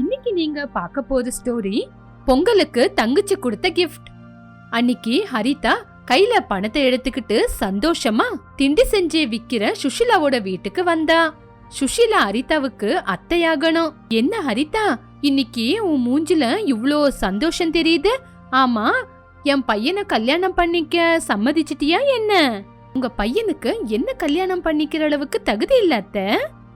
இன்னைக்கு நீங்க பார்க்க போற ஸ்டோரி பொங்கலுக்கு தங்கச்சி கொடுத்த கிஃப்ட் அன்னைக்கு ஹரிதா கையில பணத்தை எடுத்துக்கிட்டு சந்தோஷமா திண்டி செஞ்சு விக்கிற சுஷிலாவோட வீட்டுக்கு வந்தா. சுஷிலா ஹரிதாவுக்கு அத்தையாகணும். என்ன ஹரிதா இன்னைக்கு உன் மூஞ்சில இவ்ளோ சந்தோஷம் தெரியுது? ஆமா என் பையனை கல்யாணம் பண்ணிக்க சம்மதிச்சிட்டியா என்ன? உங்க பையனுக்கு என்ன கல்யாணம் பண்ணிக்கிற அளவுக்கு தகுதி இல்லாத்த அத்தை.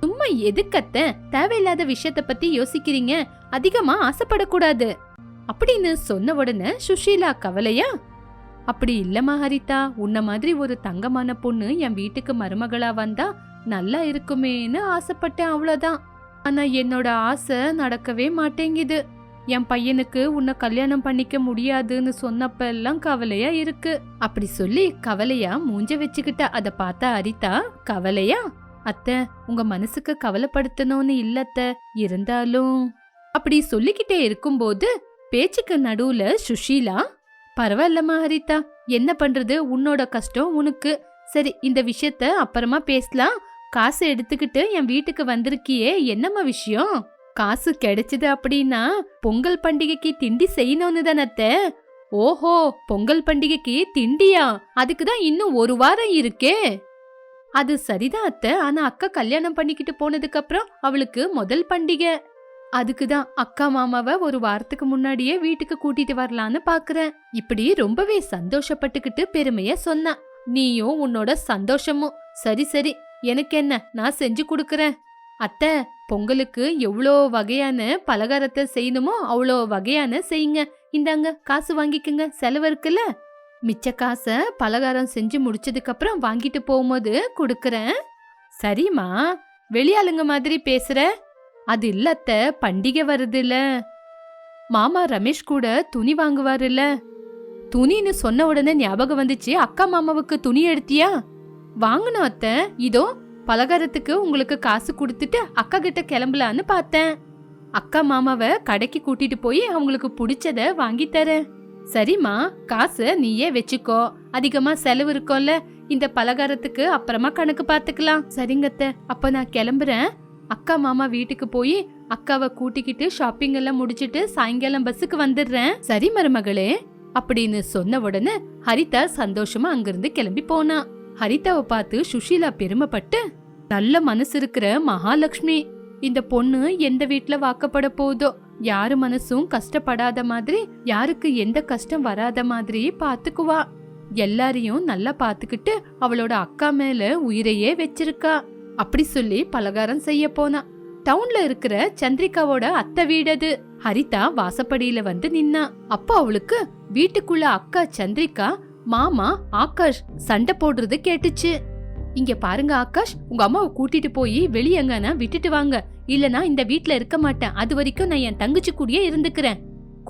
சும்மா எதுக்கத்த? தேவையில்லாத விஷயத்த பத்தி யோசிக்கிறீங்க. அதிகமா ஆசைப்படக்கூடாது. அப்படின்னு சொன்ன உடனே சுஷீலா கவலையா? அப்படி இல்லம்மா ஹரிதா உன்ன மாதிரி ஒரு தங்கமான பொண்ணு என் வீட்டுக்கு மருமகளா வந்தா நல்லா இருக்குமேன்னு ஆசைப்பட்டேன் அவ்வளோதான் ஆனா என்னோட ஆசை நடக்கவே மாட்டேங்குது. என் பையனுக்கு உன்னை கல்யாணம் பண்ணிக்க முடியாதுன்னு சொன்னப்ப எல்லாம் கவலையா இருக்கு. அப்படி சொல்லி கவலையா மூஞ்ச வச்சுக்கிட்ட. அதை பார்த்தா அரிதா கவலையா? அத்தை உங்க மனசுக்கு கவலைப்படுத்தணும்னு இல்லத்த இருந்தாலும் அப்படி சொல்லிக்கிட்டே இருக்கும்போது பேச்சுக்கு நடுவுல சுஷீலா பரவாயில்லம்மா ஹரிதா என்ன பண்றது? உன்னோட கஷ்டம் உனக்கு. சரி இந்த விஷயத்த அப்புறமா பேசலாம். காசு எடுத்துக்கிட்டு என் வீட்டுக்கு வந்திருக்கியே என்னம்மா விஷயம்? காசு கிடைச்சது அப்படின்னா பொங்கல் பண்டிகைக்கு திண்டி செய்யணும்னு தானே ஓஹோ பொங்கல் பண்டிகைக்கு திண்டியா? அதுக்கு தான் இன்னும் ஒரு வாரம் இருக்கே. அது சரிதான் அத்தை. ஆனா அக்கா கல்யாணம் பண்ணிக்கிட்டு போனதுக்கு அப்புறம் அவளுக்கு முதல் பண்டிகை. அதுக்கு தான் அக்கா மாமாவை ஒரு வாரத்துக்கு முன்னாடியே வீட்டுக்கு கூட்டிட்டு வரலான்னு பாக்குறேன். இப்படி ரொம்பவே சந்தோஷப்பட்டுக்கிட்டு பெருமைய சொன்னா. நீயும் உன்னோட சந்தோஷமும். சரி சரி. எனக்கு என்ன? நான் செஞ்சு கொடுக்கறேன். அத்தை பொங்கலுக்கு எவ்வளோ வகையான பலகாரத்தை செய்யணுமோ அவ்வளோ வகையான செய்யுங்க. இந்தாங்க காசு வாங்கிக்கங்க. செலவு இருக்குல்ல? மிச்ச காசை பலகாரம் செஞ்சு முடிச்சதுக்கப்புறம் வாங்கிட்டு போகும்போது கொடுக்குறேன். சரிம்மா வெளியாளுங்க மாதிரி பேசுற? அது இல்லத்த அத்தை பண்டிகை வருதுல்ல மாமா ரமேஷ் கூட துணி வாங்குவாருல்ல துணின்னு சொன்ன உடனே ஞாபகம் வந்துச்சு அக்கா மாமாவுக்கு துணி எடுத்தியா? வாங்கணும் அத்த இதோ பலகாரத்துக்கு உங்களுக்கு காசு கொடுத்துட்டு அக்கா கிட்ட கிளம்பலான்னு பார்த்தேன். அக்கா மாமாவை கடைக்கு கூட்டிட்டு போய் அவங்களுக்கு பிடிச்சத வாங்கி தரேன். சரிம்மா காசு நீயே வச்சுக்கோ. அதிகமா செலவு இருக்கும்ல இந்த பலகாரத்துக்கு அப்புறமா கணக்கு பார்த்துக்கலாம். சரிங்கத்த அப்ப நான் கிளம்புறேன். அக்கா மாமா வீட்டுக்கு போய் அக்காவை கூட்டிக்கிட்டு ஷாப்பிங் எல்லாம் முடிச்சிட்டு சாயங்காலம் பஸ்ஸுக்கு வந்துடுறேன். சரி மருமகளே அப்படின்னு சொன்ன உடனே ஹரிதா சந்தோஷமா அங்கிருந்து கிளம்பி போனா. ஹரிதாவை பார்த்து சுஷீலா பெருமைப்பட்டு நல்ல மனசு இருக்கிற மகாலட்சுமி. இந்த பொண்ணு எந்த வீட்ல வாக்கப்பட போதோ யாரு மனசும் கஷ்டப்படாத மாதிரி யாருக்கு எந்த கஷ்டம் வராத மாதிரி பாத்துக்குவா. எல்லாரையும் நல்லா பாத்துக்கிட்டு அவளோட அக்கா மேல உயிரையே வச்சிருக்கா. அப்படி சொல்லி பலகாரம் செய்ய போனா. டவுன்ல இருக்கிற சந்திரிகாவோட அத்தை வீடு அது. ஹரிதா வாசப்படியில வந்து நின்னா. அப்ப அவளுக்கு வீட்டுக்குள்ள அக்கா சந்திரிகா மாமா ஆகாஷ் சண்டை போடுறது கேட்டுச்சு. இங்க பாருங்க ஆகாஷ் உங்க அம்மாவை கூட்டிட்டு போய் வெளியங்கன்னா விட்டுட்டு வாங்க. இல்லனா இந்த வீட்ல இருக்க மாட்டேன். அது வரைக்கும் நான் என் தங்கச்சி கூடயே இருந்துக்கிறேன்.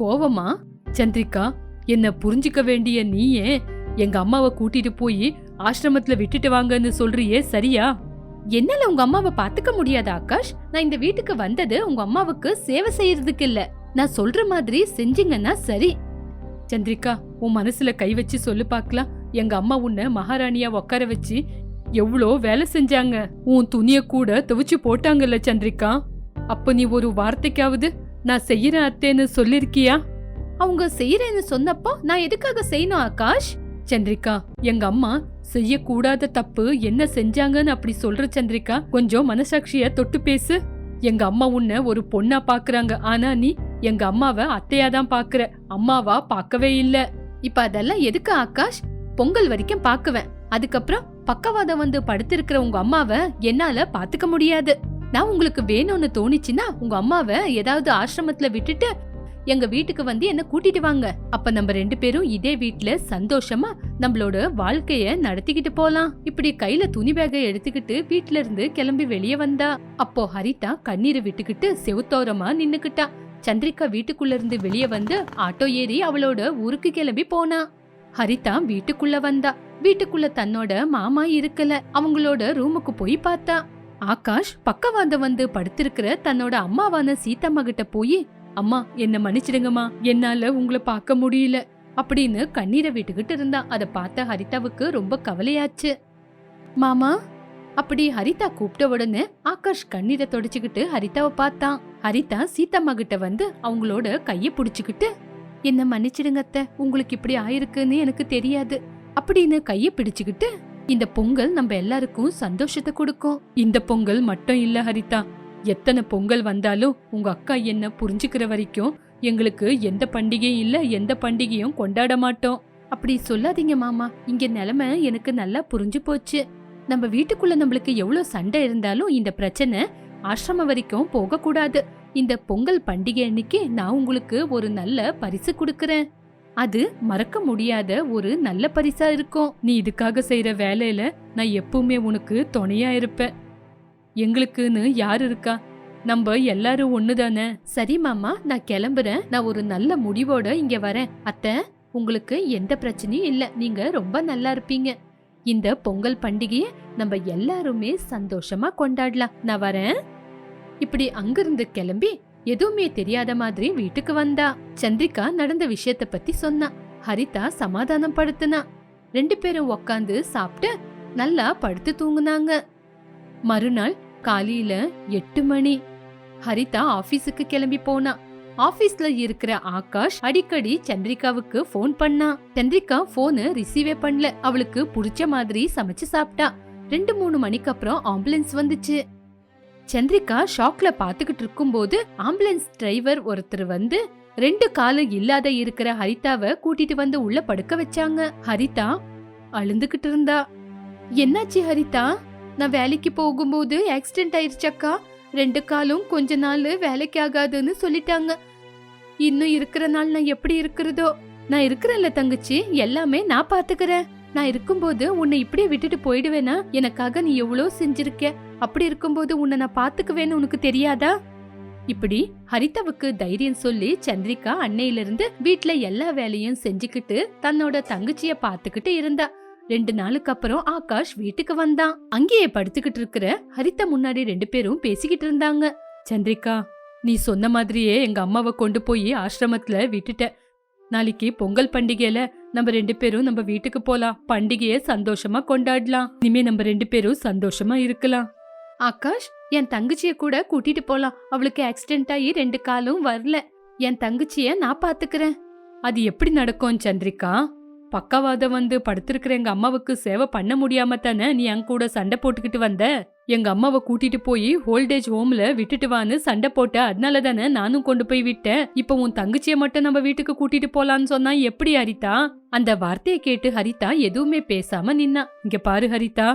கோவமா? சந்திரிகா என்ன புரிஞ்சுக்க வேண்டிய நீயே எங்க அம்மாவை கூட்டிட்டு போய் ஆசிரமத்துல விட்டுட்டு வாங்கன்னு சொல்றியே சரியா? என்னால உங்க அம்மாவை பாத்துக்க முடியாது ஆகாஷ். நான் இந்த வீட்டுக்கு வந்தது உங்க அம்மாவுக்கு சேவை செய்யறதுக்கு இல்ல நான் சொல்ற மாதிரி செஞ்சீங்கன்னா சரி. சந்திரிகா உன் மனசுல கை வச்சு சொல்லு பார்க்கலாம் எங்க அம்மா உன்னை மகாராணியா உட்கார வச்சு எவ்வளோ வேலை செஞ்சாங்க? உன் துணிய கூட துவைச்சு போட்டாங்கல்ல சந்திரிகா. அப்ப நீ ஒரு வார்த்தைக்காவது நான் செய்யறேன் அத்தேன்னு சொல்லிருக்கியா? அவங்க செய்யறேன்னு சொன்னப்போ நான் எதுக்காக செய்யணும் ஆகாஷ்? சந்திரிகா எங்க அம்மா செய்யக்கூடாத தப்பு என்ன செஞ்சாங்கன்னு அப்படி சொல்ற சந்திரிகா. கொஞ்சம் மனசாட்சிய தொட்டு பேசு. எங்க அம்மா உன்னை ஒரு பொண்ணா பாக்குறாங்க. ஆனா நீ எங்க அம்மாவை அத்தையா தான் பாக்குற. அம்மாவா பார்க்கவே இல்ல. இப்ப அதெல்லாம் எதுக்கு ஆகாஷ்? பொங்கல் வரைக்கும் பாக்குவேன். அதுக்கப்புறம் பக்கவாதம் வந்து படுத்திருக்கிற உங்க அம்மாவை என்னால பாத்துக்க முடியாது. நான் உங்களுக்கு வேணும்னு தோணிச்சுன்னா உங்க அம்மாவை ஏதாவது ஆசிரமத்துல விட்டுட்டு எங்க வீட்டுக்கு வந்து என்ன கூட்டிட்டு வாங்க. அப்ப நம்ம ரெண்டு பேரும் இதே வீட்டுல சந்தோஷமா நம்மளோட வாழ்க்கைய நடத்திக்கிட்டு போலாம். இப்படி கையில துணி பேக எடுத்துக்கிட்டு வீட்டுல இருந்து கிளம்பி வெளியே வந்தா. அப்போ ஹரிதா கண்ணீரை விட்டுக்கிட்டு செவுத்தோரமா நின்னுக்கிட்டா. சந்திரிகா வீட்டுக்குள்ள இருந்து வெளியே வந்து ஆட்டோ ஏறி அவளோட ஊருக்கு கிளம்பி போனா. ஹரிதா வீட்டுக்குள்ள வந்தா. வீட்டுக்குள்ள தன்னோட மாமா இருக்கல. அவங்களோட ரூமுக்கு போய் பார்த்தா. ஆகாஷ் பக்கவாந்த வந்து படுத்திருக்கிற தன்னோட அம்மாவான சீதம்மா கிட்ட போய் அம்மா என்ன மன்னிச்சிடுங்கம்மா. என்னால உங்களை பார்க்க முடியல. அப்படின்னு கண்ணீரை விட்டுக்கிட்டு இருந்தா. அதை பார்த்த ஹரிதாவுக்கு ரொம்ப கவலையாச்சு. மாமா அப்படி ஹரிதா கூப்பிட்ட உடனே ஆகாஷ் கண்ணீரை தொடச்சுக்கிட்டு ஹரிதாவை பார்த்தான். ஹரிதா சீதம்மா கிட்ட வந்து அவங்களோட கையை புடிச்சுக்கிட்டு என்ன மன்னிச்சிடுங்க அத்தை உங்களுக்கு இப்படி ஆயிருக்குன்னு எனக்கு தெரியாது. அப்படின்னு கைய பிடிச்சுக்கிட்டு இந்த பொங்கல் நம்ம எல்லாருக்கும் சந்தோஷத்தை கொடுக்கும். இந்த பொங்கல் மட்டும் இல்ல ஹரிதா. எத்தனை பொங்கல் வந்தாலும் உங்க அக்கா என்ன புரிஞ்சுக்கிற வரைக்கும் எங்களுக்கு எந்த பண்டிகையும் இல்ல எந்த பண்டிகையும் கொண்டாட மாட்டோம். அப்படி சொல்லாதீங்க மாமா. இங்க நிலைமை எனக்கு நல்லா புரிஞ்சு போச்சு. நம்ம வீட்டுக்குள்ள நம்மளுக்கு எவ்வளவு சண்டை இருந்தாலும் இந்த பிரச்சனை ஆசிரமம் வரைக்கும் போக கூடாது இந்த பொங்கல் பண்டிகை அன்னைக்கு நான் உங்களுக்கு ஒரு நல்ல பரிசு கொடுக்கறேன். அது மறக்க முடியாத ஒரு நல்ல பரிசா இருக்கும். நீ இதுக்காக செய்யற வேலையில நான் எப்பவுமே உனக்கு துணையா இருப்பேன். எங்களுக்குன்னு யார் இருக்கா? நம்ம எல்லாரும் ஒண்ணுதானே? சரி மாமா நான் கிளம்புறேன். நான் ஒரு நல்ல முடிவோட இங்க வரேன். அத்தை உங்களுக்கு எந்த பிரச்சனையும் இல்ல. நீங்க ரொம்ப நல்லா இருப்பீங்க. இந்த பொங்கல் பண்டிகையை நம்ம எல்லாருமே சந்தோஷமா கொண்டாடலாம். நான் வரேன். இப்படி அங்கிருந்து கிளம்பி எதுவுமே தெரியாத மாதிரி வீட்டுக்கு வந்தா. சந்திரிகா நடந்த விஷயத்த பத்தி சொன்னா. ஹரிதா சமாதானம் படுத்துனா. ரெண்டு பேரும் உக்காந்து சாப்பிட்டு நல்லா படுத்து தூங்குனாங்க. மறுநாள் காலையில எட்டு மணி. ஹரிதா ஆபீஸுக்கு கிளம்பி போனா. ஆபீஸ்ல இருக்கிற ஆகாஷ் அடிக்கடி சந்திரிகாவுக்கு ஃபோன் பண்ணா. சந்திரிகா போனு ரிசீவே பண்ணல. அவளுக்கு புடிச்ச மாதிரி சமைச்சு சாப்பிட்டா ரெண்டு மூணு மணிக்கு அப்புறம் ஆம்புலன்ஸ் வந்துச்சு. சந்திரிகா ஷாக்ல பாத்துக்கிட்டு இருக்கும்போது ஆம்புலன்ஸ் டிரைவர் ஒருத்தர் வந்து ரெண்டு காலு இல்லாத இருக்கிற ஹரிதாவை கூட்டிட்டு வந்து உள்ள படுக்க வச்சாங்க. ஹரிதா அழுந்துகிட்டு இருந்தா. என்னாச்சு ஹரிதா? நான் வேலைக்கு போகும்போது ஆக்சிடென்ட் ஆயிருச்சக்கா ரெண்டு காலும் கொஞ்ச நாள் வேலைக்கு ஆகாதுன்னு சொல்லிட்டாங்க. இன்னும் இருக்கிற நாள் நான் எப்படி இருக்கிறதோ? நான் இருக்கிறேன்ல தங்கச்சி. எல்லாமே நான் பாத்துக்கறேன் நான் இருக்கும்போது உன்னை இப்படியே விட்டுட்டு போயிடுவேனா? எனக்காக நீ எவ்வளோ செஞ்சிருக்க? அப்படி இருக்கும்போது உன்னை நான் பாத்துக்குவேன்னு உனக்கு தெரியாதா? இப்படி ஹரிதாவுக்கு தைரியம் சொல்லி சந்திரிகா அன்னையிலிருந்து வீட்ல எல்லா வேலையும் செஞ்சுக்கிட்டு தன்னோட தங்கச்சிய பாத்துக்கிட்டு இருந்தா. ரெண்டு நாளுக்கு அப்புறம் ஆகாஷ் வீட்டுக்கு வந்தான் அங்கேயே படுத்துக்கிட்டு இருக்கிற ஹரிதா முன்னாடி ரெண்டு பேரும் பேசிக்கிட்டு இருந்தாங்க. சந்திரிகா நீ சொன்ன மாதிரியே எங்க அம்மாவை கொண்டு போய் ஆசிரமத்துல விட்டுட்ட. நாளைக்கு பொங்கல் பண்டிகையில நம்ம ரெண்டு பேரும் நம்ம வீட்டுக்கு போலாம். பண்டிகையை சந்தோஷமா கொண்டாடலாம். இனிமே நம்ம ரெண்டு பேரும் சந்தோஷமா இருக்கலாம். ஆகாஷ் என் தங்கச்சிய கூட கூட்டிட்டு போலாம். அவளுக்கு ஆக்சிடென்ட் ஆகி ரெண்டு காலும் வரல. என் தங்கச்சிய நான் பாத்துக்கிறேன். அது எப்படி நடக்கும் சந்திரிகா? பக்கவாதம் வந்து படுத்திருக்கிற எங்க அம்மாவுக்கு சேவை பண்ண முடியாம தானே நீ என் கூட சண்டை போட்டுக்கிட்டு வந்த? எங்க அம்மாவை கூட்டிட்டு போய் ஹோல்டேஜ் ஹோம்ல விட்டுட்டு வான்னு சண்டை போட்ட அதனால தானே நானும் கொண்டு போய் விட்டேன். இப்ப உன் தங்கச்சிய மட்டும் நம்ம வீட்டுக்கு கூட்டிட்டு போலான்னு சொன்னா எப்படி ஹரிதா? அந்த வார்த்தையை கேட்டு ஹரிதா எதுவுமே பேசாம நின்னா. இங்க பாரு ஹரிதா.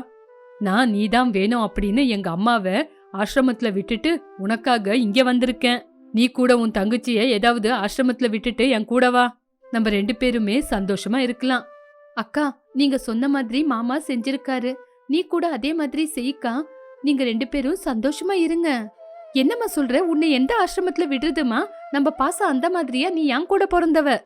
நான் நீதான் வேணும் அப்படின்னு எங்க அம்மாவை ஆசிரமத்துல விட்டுட்டு உனக்காக இங்க வந்திருக்கேன். நீ கூட உன் தங்கச்சிய ஏதாவது ஆசிரமத்துல விட்டுட்டு என் கூட வா. நம்ம ரெண்டு பேருமே சந்தோஷமா இருக்கலாம். அக்கா நீங்க சொன்ன மாதிரி மாமா செஞ்சிருக்காரு. நீ கூட அதே மாதிரி செய்யிக்கா நீங்க ரெண்டு பேரும் சந்தோஷமா இருங்க. என்னம்மா சொல்ற? உன்னை எந்த ஆசிரமத்துல விடுறதுமா? நம்ம பாசம் அந்த மாதிரியா? நீ என் கூட பிறந்தவ.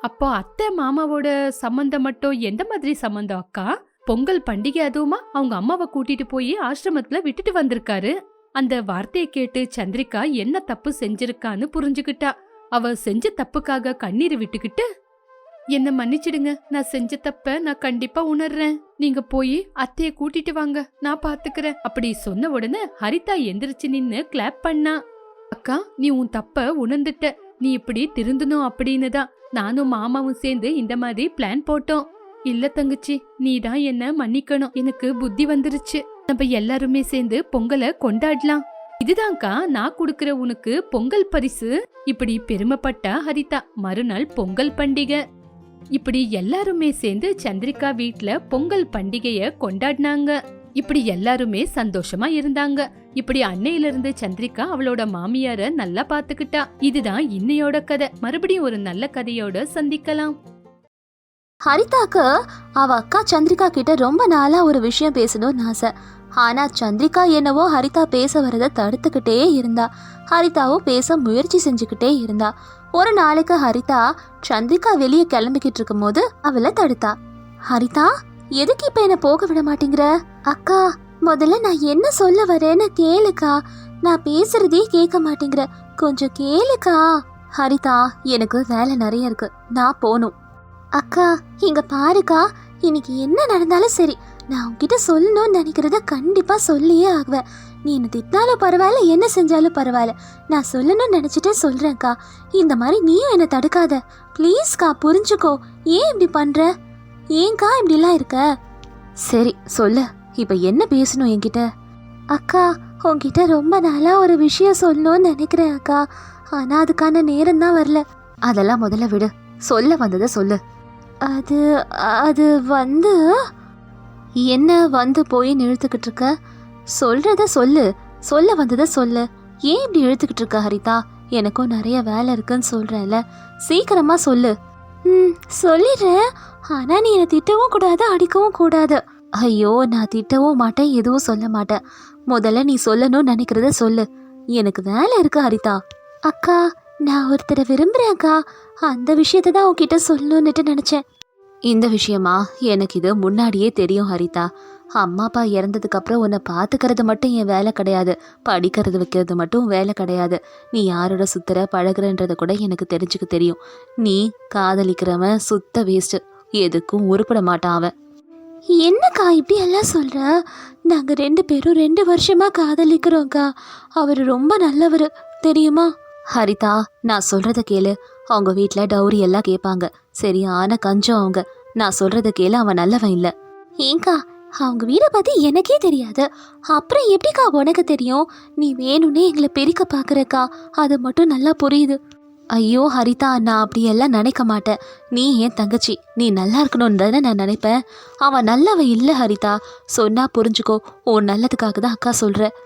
அப்போ அத்தை மாமாவோட சம்பந்தம் மட்டும் எந்த மாதிரி சம்பந்தம் அக்கா? பொங்கல் பண்டிகை அதுவுமா அவங்க அம்மாவை கூட்டிட்டு போய் ஆசிரமத்துல விட்டுட்டு வந்திருக்காரு. அந்த வார்த்தையை கேட்டு சந்திரிகா என்ன தப்பு செஞ்சிருக்கான்னு புரிஞ்சுக்கிட்டா அவ செஞ்ச தப்புக்காக கண்ணீர் விட்டுக்கிட்டு என்ன மன்னிச்சிடுங்க நான் செஞ்ச தப்ப நான் கண்டிப்பா உணர்றேன். நீங்க போய் அத்தைய கூட்டிட்டு வாங்க நான் பாத்துக்கிறேன். அப்படி சொன்ன உடனே ஹரிதா எந்திரிச்சு நின்னு கிளாப் பண்ணா. அக்கா நீ உன் தப்ப உணர்ந்துட்ட. நீ இப்படி திருந்தணும் அப்படின்னு தான் நானும் மாமாவும் சேர்ந்து இந்த மாதிரி பிளான் போட்டோம். இல்ல தங்கச்சி நீ தான் என்ன மன்னிக்கணும். எனக்கு புத்தி வந்துருச்சு. நம்ம எல்லாருமே சேர்ந்து பொங்கலை கொண்டாடலாம். இதுதான்க்கா நான் குடுக்கிற உனக்கு பொங்கல் பரிசு. இப்படி பெருமைப்பட்டா ஹரிதா மறுநாள் பொங்கல் பண்டிகை. இப்படி எல்லாருமே சேர்ந்து சந்திரிகா வீட்ல பொங்கல் பண்டிகைய கொண்டாடினாங்க. இப்படி எல்லாருமே சந்தோஷமா இருந்தாங்க. இப்படி அன்னையில இருந்து சந்திரிகா அவளோட மாமியார நல்லா பாத்துக்கிட்டா இதுதான் இன்னையோட கதை. மறுபடியும் ஒரு நல்ல கதையோட சந்திக்கலாம். ஹரிதாக்கு அவ அக்கா சந்திரிகா கிட்ட ரொம்ப நாளா ஒரு விஷயம் பேசணும்னு ஆசை. ஆனா சந்திரிகா என்னவோ ஹரிதா பேச வரத தடுத்துக்கிட்டே இருந்தா. ஹரிதாவும் பேச முயற்சி செஞ்சுக்கிட்டே இருந்தா. ஒரு நாளைக்கு ஹரிதா சந்திரிகா வெளியே கிளம்பிக்கிட்டு இருக்கும்போது அவளை தடுத்தா. ஹரிதா எதுக்கு இப்ப என்ன போக விட மாட்டேங்கிற? அக்கா முதல்ல நான் என்ன சொல்ல வரேன்னு கேளுக்கா. நான் பேசுறதே கேட்க மாட்டேங்கிற. கொஞ்சம் கேளுக்கா. ஹரிதா எனக்கு வேலை நிறைய இருக்கு. நான் போகணும் அக்கா இங்க பாருக்கா இன்னைக்கு என்ன நடந்தாலும் சரி நான் உங்ககிட்ட சொல்லணும்னு நினைக்கிறத கண்டிப்பா சொல்லியே ஆகுவேன். நீ என்ன திட்டினாலும் பரவாயில்ல என்ன செஞ்சாலும் பரவாயில்ல. நான் சொல்லணும்னு நினைச்சிட்டே சொல்றேன்க்கா. இந்த மாதிரி நீயும் என்னை தடுக்காத. ப்ளீஸ்க்கா புரிஞ்சுக்கோ. ஏன் இப்படி பண்ற? ஏன்க்கா இப்படிலாம் இருக்க? சரி சொல்லு. இப்ப என்ன பேசணும் என்கிட்ட? அக்கா உங்ககிட்ட ரொம்ப நாளா ஒரு விஷயம் சொல்லணும்னு நினைக்கிறேன் அக்கா. ஆனா அதுக்கான நேரம் தான் வரல. அதெல்லாம் முதல்ல விடு. சொல்ல வந்ததை சொல்லு. அது அது வந்து என்ன வந்து போய் இழுத்துக்கிட்டு இருக்க சொல்றத சொல்லு. சொல்ல வந்ததை சொல்லு. ஏன் இப்படி இழுத்துக்கிட்டு இருக்க ஹரிதா? எனக்கும் நிறைய வேலை இருக்குன்னு சொல்கிறேன்ல சீக்கிரமா சொல்லு. ம் சொல்லிடுறேன். ஆனா நீ என்னை திட்டவும் கூடாது அடிக்கவும் கூடாது. ஐயோ நான் திட்டவும் மாட்டேன் எதுவும் சொல்ல மாட்டேன். முதல்ல நீ சொல்லணும்னு நினைக்கிறத சொல்லு. எனக்கு வேலை இருக்கு ஹரிதா. அக்கா நான் ஒருத்தரை விரும்புறேன் அக்கா அந்த விஷயத்தை தான் உன்கிட்ட சொல்லணும்னுட்டு நினைச்சேன். இந்த விஷயமா? எனக்கு இது முன்னாடியே தெரியும் ஹரிதா. அம்மா அப்பா இறந்ததுக்கு அப்புறம் உன்னை பார்த்துக்கிறது மட்டும் என் வேலை கிடையாது. படிக்கிறது வைக்கிறது மட்டும் வேலை கிடையாது. நீ யாரோட சுத்துற பழகுறன்றத கூட எனக்கு தெரிஞ்சுக்க தெரியும். நீ காதலிக்கிறவன் சுத்த வேஸ்ட் எதுக்கும் உருப்பட மாட்டான் அவன். என்னக்கா இப்படி எல்லாம் சொல்ற? நாங்க ரெண்டு பேரும் ரெண்டு வருஷமா காதலிக்கிறோம்க்கா. அவர் ரொம்ப நல்லவர். தெரியுமா? ஹரிதா நான் சொல்றத கேளு. அவங்க வீட்டில் டவுரி எல்லாம் கேட்பாங்க. சரியான கஞ்சம் அவங்க. நான் சொல்றத கேளு அவன் நல்லவன் இல்லை. ஏங்கா அவங்க வீடை பத்தி எனக்கே தெரியாது. அப்புறம் எப்படிக்கா உனக்கு தெரியும்? நீ வேணும்னே எங்களை பிரிக்க பார்க்குறக்கா அது மட்டும் நல்லா புரியுது. ஐயோ ஹரிதா நான் அப்படியெல்லாம் நினைக்க மாட்டேன். நீ ஏன் தங்கச்சி நீ நல்லா இருக்கணும்னு தானே நான் நினைப்பேன்? அவன் நல்லவன் இல்லை ஹரிதா. சொன்னா புரிஞ்சுக்கோ. உன் நல்லதுக்காக தான் அக்கா சொல்கிறேன்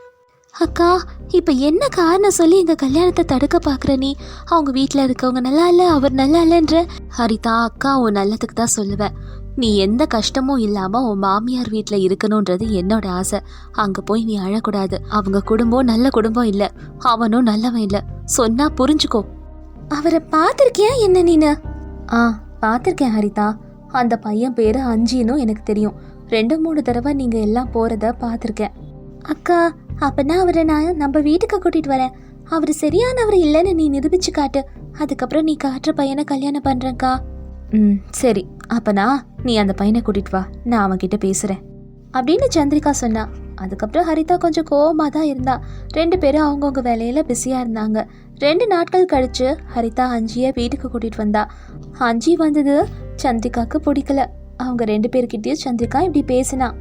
அக்கா இப்போ என்ன காரணம் சொல்லி எங்கள் கல்யாணத்தை தடுக்க பார்க்குற நீ? அவங்க வீட்டில் இருக்கவங்க நல்லா இல்லை அவர் நல்லா இல்லைன்ற? ஹரிதா அக்கா உன் நல்லதுக்கு தான் சொல்லுவேன் நீ எந்த கஷ்டமும் இல்லாமல் உன் மாமியார் வீட்டில் இருக்கணுன்றது என்னோட ஆசை. அங்கே போய் நீ அழக்கூடாது. அவங்க குடும்பம் நல்ல குடும்பம் இல்லை. அவனும் நல்லவன் இல்லை. சொன்னா புரிஞ்சுக்கோ. அவரை பார்த்துருக்கியா என்ன நீனு? ஆ பார்த்துருக்கேன் ஹரிதா. அந்த பையன் பேர் அஞ்சினும் எனக்கு தெரியும். ரெண்டு மூணு தடவை நீங்கள் எல்லாம் போகிறத பார்த்துருக்கேன். அக்கா அப்பனா அவரை நான் நம்ம வீட்டுக்கு கூட்டிட்டு வரேன். அவர் சரியானவர் இல்லைன்னு நீ நிரூபிச்சு காட்டு. அதுக்கப்புறம் நீ காட்டுற பையனை கல்யாணம் பண்றேன்க்கா. ம் சரி. அப்பனா நீ அந்த பையனை கூட்டிட்டு வா. நான் அவன்கிட்ட பேசுறேன். அப்படின்னு சந்திரிகா சொன்னா. அதுக்கப்புறம் ஹரிதா கொஞ்சம் கோவமா தான் இருந்தா. ரெண்டு பேரும் அவங்கவுங்க வேலையில பிஸியா இருந்தாங்க. ரெண்டு நாட்கள் கழிச்சு ஹரிதா அஞ்சிய வீட்டுக்கு கூட்டிட்டு வந்தா. அஞ்சி வந்தது சந்திரிகாக்கு பிடிக்கல. அவங்க ரெண்டு பேர்கிட்டயும் சந்திரிகா இப்படி பேசினா.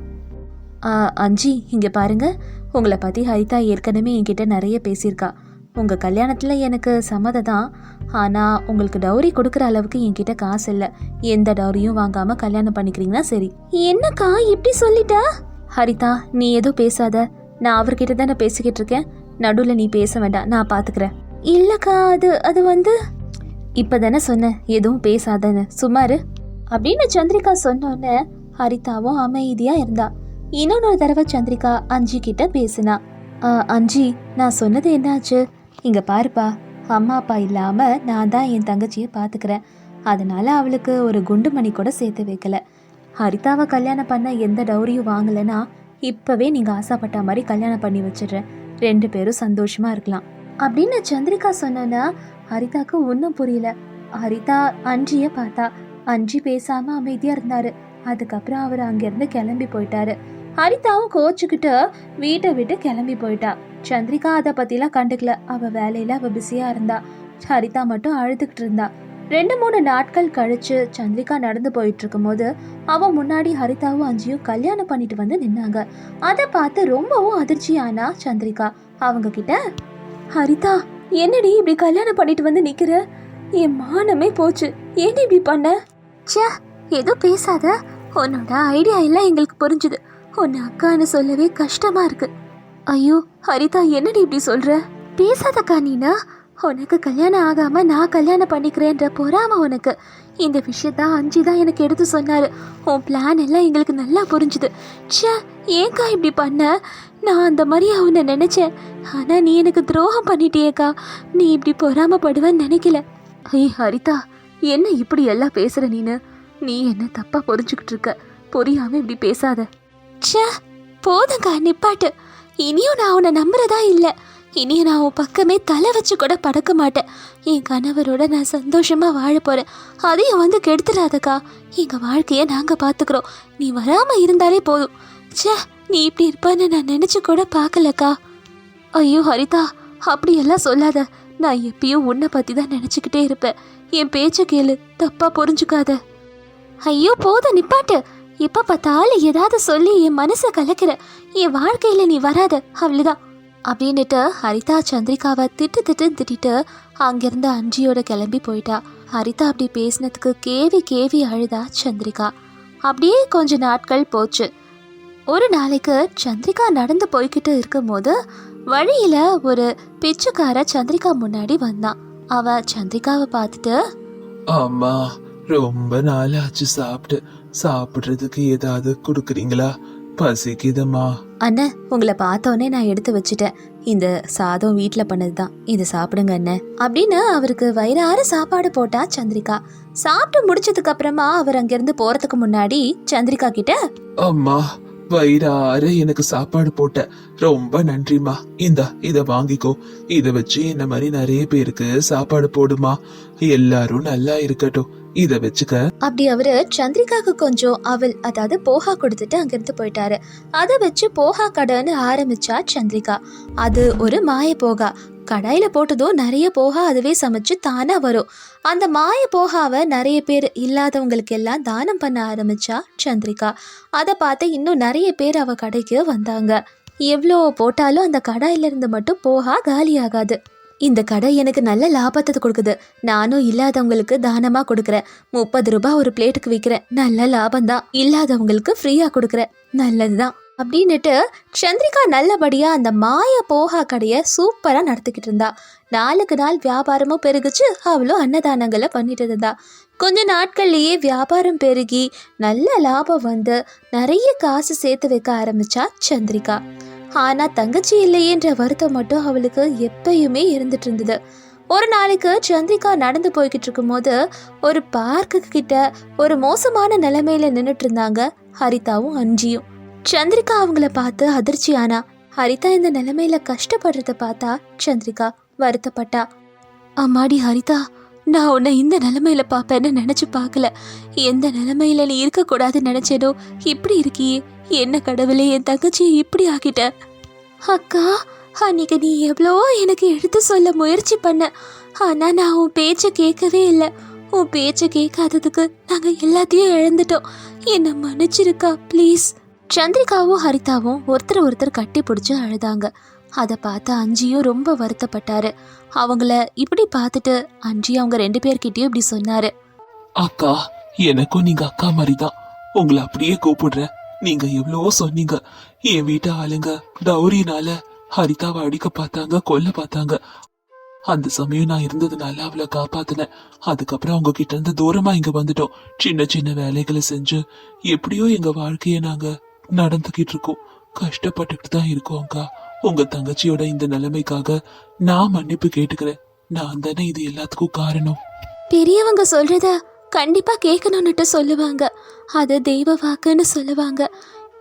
ஆ, அஞ்சி இங்க பாருங்க. உங்களை பற்றி ஹரிதா ஏற்கனவே என்கிட்ட நிறைய பேசியிருக்கா. உங்கள் கல்யாணத்தில் எனக்கு சம்மதம் தான். ஆனால் உங்களுக்கு டௌரி கொடுக்குற அளவுக்கு என்கிட்ட காசு இல்லை. எந்த டவுரியும் வாங்காமல் கல்யாணம் பண்ணிக்கிறீங்கன்னா சரி. என்னக்கா இப்படி சொல்லிட்டா? ஹரிதா நீ எதுவும் பேசாத. நான் அவர்கிட்ட தானே பேசிக்கிட்டு இருக்கேன். நடுவில் நீ பேச வேண்டாம். நான் பார்த்துக்கிறேன் இல்லைக்கா அது அது வந்து இப்போ தானே சொன்னேன். எதுவும் பேசாதன்னு. சுமாரு அப்படின்னு சந்திரிகா சொன்னோன்னே ஹரிதாவும் அமைதியாக இருந்தாள் இன்னொரு தடவை சந்திரிகா அஞ்சி கிட்ட பேசினா அஞ்சி நான் சொன்னது என்னாச்சு? இங்க பாருப்பா அம்மா அப்பா இல்லாம நான் தான் என் தங்கச்சியை பாத்துக்கிறேன். அதனால அவளுக்கு ஒரு குண்டுமணி கூட சேர்த்து வைக்கல. ஹரிதாவை கல்யாணம் பண்ண எந்த டௌரியும் வாங்கலைன்னா இப்பவே நீங்க ஆசைப்பட்ட மாதிரி கல்யாணம் பண்ணி வச்சிடுறேன். ரெண்டு பேரும் சந்தோஷமா இருக்கலாம். அப்படின்னு சந்திரிகா சொன்னோன்னா ஹரிதாக்கு ஒன்றும் புரியல. ஹரிதா அஞ்சிய பார்த்தா அஞ்சி பேசாம அமைதியா இருந்தாரு. அதுக்கப்புறம் அவர் அங்கிருந்து கிளம்பி போயிட்டாரு. ஹரிதாவும் கோச்சுக்கிட்டு வீட்டை விட்டு கிளம்பி போயிட்டா. சந்திரிகா அதை பத்திலாம் கண்டுக்கல. அவ வேலையில அவ பிஸியா இருந்தா. ஹரிதா மட்டும் அழுதுகிட்டு இருந்தா. ரெண்டு மூணு நாட்கள் கழிச்சு சந்திரிகா நடந்து போயிட்டு இருக்கும்போது அவன் முன்னாடி ஹரிதாவும் அஞ்சியும் கல்யாணம் பண்ணிட்டு வந்து நின்னாங்க. அதை பார்த்து ரொம்பவும் அதிர்ச்சியானா சந்திரிகா. அவங்க கிட்ட ஹரிதா என்னடி இப்படி கல்யாணம் பண்ணிட்டு வந்து நிக்கிற? என் மானமே போச்சு. ஏன்டி இப்படி பண்ண? ச்சே ஏதோ பேசாத. உன்னோட ஐடியா எல்லாம் எங்களுக்கு புரிஞ்சுது. உன்னை அக்கான்னு சொல்லவே கஷ்டமா இருக்கு. ஐயோ ஹரிதா என்னடி இப்படி சொல்ற? பேசாதக்கா நீனா? உனக்கு கல்யாணம் ஆகாம நான் கல்யாணம் பண்ணிக்கிறேன்ற பொறாம உனக்கு. இந்த விஷயத்தான் அஞ்சு தான் எனக்கு எடுத்து சொன்னாரு. உன் பிளான் எல்லாம் எங்களுக்கு நல்லா புரிஞ்சுது. ச்சே ஏன்கா இப்படி பண்ண? நான் அந்த மாதிரி அவனை நினைச்சேன். ஆனா நீ எனக்கு துரோகம் பண்ணிட்டியேக்கா. நீ இப்படி பொறாமப்படுவேன்னு நினைக்கல. ஐய் ஹரிதா என்ன இப்படி எல்லாம் பேசுற நீனு? நீ என்ன தப்பா புரிஞ்சுக்கிட்டு இருக்க? புரியாம இப்படி பேசாத. ச்சே போதுங்க நிப்பாட்டு. இனியும் நான் உன்னை நம்புறதா இல்லை. இனியும் நான் உன் பக்கமே தலை வச்சு கூட படக்க மாட்டேன். என் கணவரோட நான் சந்தோஷமாக வாழ போகிறேன் அதையும் வந்து கெடுத்துடாதக்கா. எங்கள் வாழ்க்கையை நாங்கள் பார்த்துக்குறோம் நீ வராமல் இருந்தாலே போதும். ச்சே நீ இப்படி இருப்பான்னு நான் நினச்சி கூட பார்க்கலக்கா ஐயோ ஹரிதா அப்படியெல்லாம் சொல்லாத. நான் எப்பயும் உன்னை பற்றி தான் நினச்சிக்கிட்டே இருப்பேன். என் பேச்சை கேளு. தப்பாக புரிஞ்சுக்காத. ஐயோ போதும் நிப்பாட்டு. எப்போ பார்த்தாலும் ஏதாவது சொல்லி என் மனசை கலக்கிற என் வாழ்க்கையில் நீ வராத அவ்வளோதான் அப்படின்னுட்டு ஹரிதா சந்திரிகாவை திட்டு திட்டு திட்டிட்டு அங்கேருந்து அஞ்சியோட கிளம்பி போயிட்டா. ஹரிதா அப்படி பேசினதுக்கு கேவி கேவி அழுதா சந்திரிகா. அப்படியே கொஞ்ச நாட்கள் போச்சு. ஒரு நாளைக்கு சந்திரிகா நடந்து போய்கிட்டு இருக்கும்போது வழியில் ஒரு பிச்சுக்கார சந்திரிகா முன்னாடி வந்தான் அவ சந்திரிகாவை பார்த்துட்டு அம்மா ரொம்ப நாள் ஆச்சு சாப்பிட்டு. சாப்பிடுறதுக்கு ஏதாவது கொடுக்குறீங்களா? பசிக்குதுமா. அண்ணன் உங்களை பார்த்தோன்னே நான் எடுத்து வச்சுட்டேன். இந்த சாதம் வீட்டில் பண்ணது தான் இதை சாப்பிடுங்க அண்ணன் அப்படின்னு அவருக்கு வயிறார சாப்பாடு போட்டா சந்திரிகா. சாப்பிட்டு முடிச்சதுக்கு அப்புறமா அவர் அங்கிருந்து போறதுக்கு முன்னாடி சந்திரிகா கிட்ட அம்மா வயிறார எனக்கு சாப்பாடு போட்ட. ரொம்ப நன்றிம்மா. இந்தா இத வாங்கிக்கோ. இத வச்சு என்ன மாதிரி நிறைய பேருக்கு சாப்பாடு போடுமா. எல்லாரும் நல்லா இருக்கட்டும். இத வச்சுக்க. அப்படி அவரு சந்திரிகாக்கு கொஞ்சம் அவள் அதாவது போஹா கொடுத்துட்டு அங்கிருந்து போயிட்டாரு. அதை வச்சு போஹா கடைன்னு ஆரம்பிச்சா சந்திரிகா. அது ஒரு மாய போகா. கடாயில போட்டதும் நிறைய போகா அதுவே சமைச்சு தானா வரும். அந்த மாய போகாவை நிறைய பேர் இல்லாதவங்களுக்கு எல்லாம் தானம் பண்ண ஆரம்பிச்சா சந்திரிகா. அதை பார்த்து இன்னும் நிறைய பேர் அவ கடைக்கு வந்தாங்க. எவ்வளோ போட்டாலும் அந்த கடாயில இருந்து மட்டும் போகா காலியாகாது. இந்த கடை எனக்கு நல்ல லாபத்தை கொடுக்குது. நானும் இல்லாதவங்களுக்கு தானமா கொடுக்குறேன். முப்பது ரூபாய் ஒரு பிளேட்டுக்கு விற்கிறேன் நல்ல லாபம் தான் இல்லாதவங்களுக்கு ஃப்ரீயா கொடுக்குறேன். நல்லதுதான். அப்படின்னுட்டு சந்திரிகா நல்லபடியா அந்த மாய போகா கடையை சூப்பரா நடத்திக்கிட்டு இருந்தா. நாளுக்கு நாள் வியாபாரமும் பெருகுச்சு. அவளும் அன்னதானங்களை பண்ணிட்டு இருந்தா. கொஞ்ச நாட்கள்லேயே வியாபாரம் பெருகி நல்ல லாபம் வந்து நிறைய காசு சேர்த்து வைக்க ஆரம்பிச்சா சந்திரிகா. ஆனா தங்கச்சி இல்லையேன்ற வருத்தம் மட்டும் அவளுக்கு எப்பயுமே இருந்துட்டு இருந்தது. ஒரு நாளைக்கு சந்திரிகா நடந்து போய்கிட்டு இருக்கும்போது ஒரு பார்க்கு கிட்ட ஒரு மோசமான நிலைமையில நின்றுட்டு இருந்தாங்க ஹரிதாவும் அஞ்சியும். சந்திரிகா அவங்கள பார்த்து அதிர்ச்சி ஆனா ஹரிதா இந்த நிலைமையில கஷ்டப்படுறத பார்த்தா சந்திரிகா வருத்தப்பட்டா. அம்மாடி ஹரிதா நான் உன்னை இந்த நிலமையில பார்ப்பேன்னு நினச்சி பார்க்கல. எந்த நிலமையில நீ இருக்கக்கூடாதுன்னு நினச்சேனோ இப்படி இருக்கியே. என்ன கடவுளே என் தங்கச்சியை இப்படி ஆக்கிட்ட. அக்கா அன்னைக்கு நீ எவ்வளோ எனக்கு எடுத்து சொல்ல முயற்சி பண்ண. ஆனால் நான் உன் பேச்சை கேட்கவே இல்லை. உன் பேச்சை கேட்காததுக்கு நாங்கள் எல்லாத்தையும் இழந்துட்டோம். என்னை மன்னிச்சிருக்கா ப்ளீஸ் சந்திரிகாவும் ஹரிதாவும் ஒருத்தர் ஒருத்தர் கட்டி பிடிச்சி அழுதாங்க. அதை பார்த்து அஞ்சியும் ரொம்ப வருத்தப்பட்டாரு. அவங்கள இப்படி பார்த்துட்டு அஞ்சி அவங்க ரெண்டு பேர்கிட்டயும் இப்படி சொன்னாரு. அக்கா எனக்கும் நீங்க அக்கா மாதிரி தான் உங்களை அப்படியே கூப்பிடுறேன். நீங்க எவ்வளவோ சொன்னீங்க. என் வீட்டு ஆளுங்க டௌரினால ஹரிதாவை அடிக்க பார்த்தாங்க கொல்ல பார்த்தாங்க. அந்த சமயம் நான் இருந்ததுனால அவளை காப்பாத்தினேன். அதுக்கப்புறம் அவங்க கிட்ட இருந்து தூரமா இங்க வந்துட்டோம். சின்ன சின்ன வேலைகளை செஞ்சு எப்படியோ எங்க வாழ்க்கைய நாங்க நடந்துகிட்டு இருக்கோம். கஷ்டப்பட்டுட்டு தான் இருக்கோம் அக்கா. உங்க தங்கச்சியோட இந்த நிலைமைக்காக நான் மன்னிப்பு கேட்டுக்கிறேன். நான் தானே இது எல்லாத்துக்கும் காரணம். பெரியவங்க சொல்றத கண்டிப்பா கேட்கணும்னுட்டு சொல்லுவாங்க. அது தெய்வ வாக்குன்னு சொல்லுவாங்க.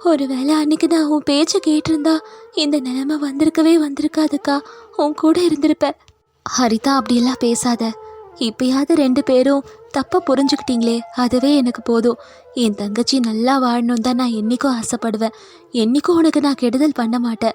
ஒருவேளை அன்னைக்கு நான் உன் பேச்சை கேட்டிருந்தா இந்த நிலைமை வந்திருக்கவே வந்திருக்காதுக்கா. உன் கூட இருந்திருப்ப. ஹரிதா அப்படியெல்லாம் பேசாத. இப்பயாவது ரெண்டு பேரும் தப்பா புரிஞ்சுக்கிட்டீங்களே அதுவே எனக்கு போதும். என் தங்கச்சி நல்லா வாழணும் தான் நான் என்னைக்கும் ஆசைப்படுவேன். என்னைக்கும் உனக்கு நான் கெடுதல் பண்ண மாட்டேன்.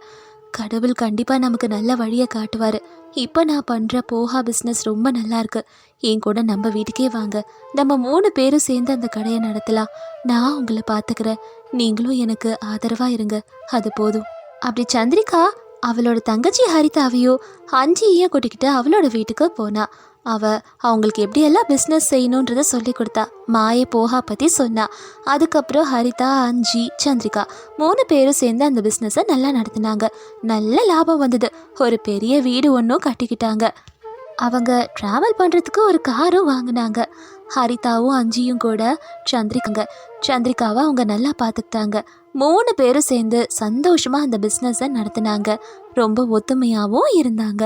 கடவுள் கண்டிப்பாக நமக்கு நல்ல வழியை காட்டுவார். இப்போ நான் பண்ணுற போஹா பிஸ்னஸ் ரொம்ப நல்லா இருக்கு. என் கூட நம்ம வீட்டுக்கே வாங்க. நம்ம மூணு பேரும் சேர்ந்து அந்த கடையை நடத்தலாம். நான் உங்களை பார்த்துக்கிறேன் நீங்களும் எனக்கு ஆதரவாக இருங்க. அது போதும். அப்படி சந்திரிகா அவளோட தங்கச்சி ஹரிதாவையோ அஞ்சியையும் கூட்டிக்கிட்டு அவளோட வீட்டுக்கு போனா. அவள் அவங்களுக்கு எப்படியெல்லாம் பிஸ்னஸ் செய்யணுன்றத சொல்லி கொடுத்தா. மாய போகா பற்றி சொன்னா. அதுக்கப்புறம் ஹரிதா அஞ்சி சந்திரிகா மூணு பேரும் சேர்ந்து அந்த பிஸ்னஸை நல்லா நடத்தினாங்க. நல்ல லாபம் வந்தது. ஒரு பெரிய வீடு ஒன்றும் கட்டிக்கிட்டாங்க. அவங்க ட்ராவல் பண்ணுறதுக்கு ஒரு காரும் வாங்கினாங்க. ஹரிதாவும் அஞ்சியும் கூட சந்திரிக்காங்க சந்திரிகாவை அவங்க நல்லா பார்த்துக்கிட்டாங்க. மூணு பேரும் சேர்ந்து சந்தோஷமாக அந்த பிஸ்னஸை நடத்தினாங்க. ரொம்ப ஒத்துமையாகவும் இருந்தாங்க.